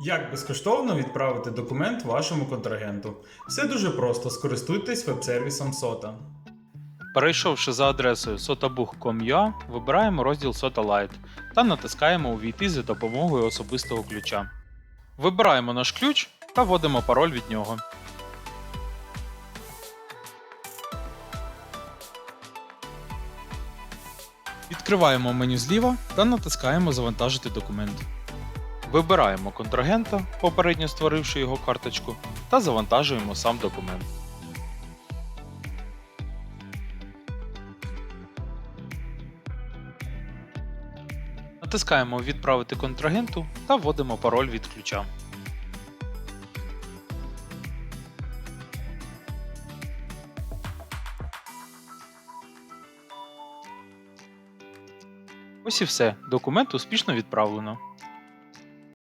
Як безкоштовно відправити документ вашому контрагенту? Все дуже просто, скористуйтесь веб-сервісом SOTA. Перейшовши за адресою sotabook.com.ua, вибираємо розділ SOTA Lite та натискаємо Увійти за допомогою особистого ключа. Вибираємо наш ключ та вводимо пароль від нього. Відкриваємо меню зліва та натискаємо Завантажити документ. Вибираємо контрагента, попередньо створивши його карточку, та завантажуємо сам документ. Натискаємо Відправити контрагенту та вводимо пароль від ключа. Ось і все. Документ успішно відправлено.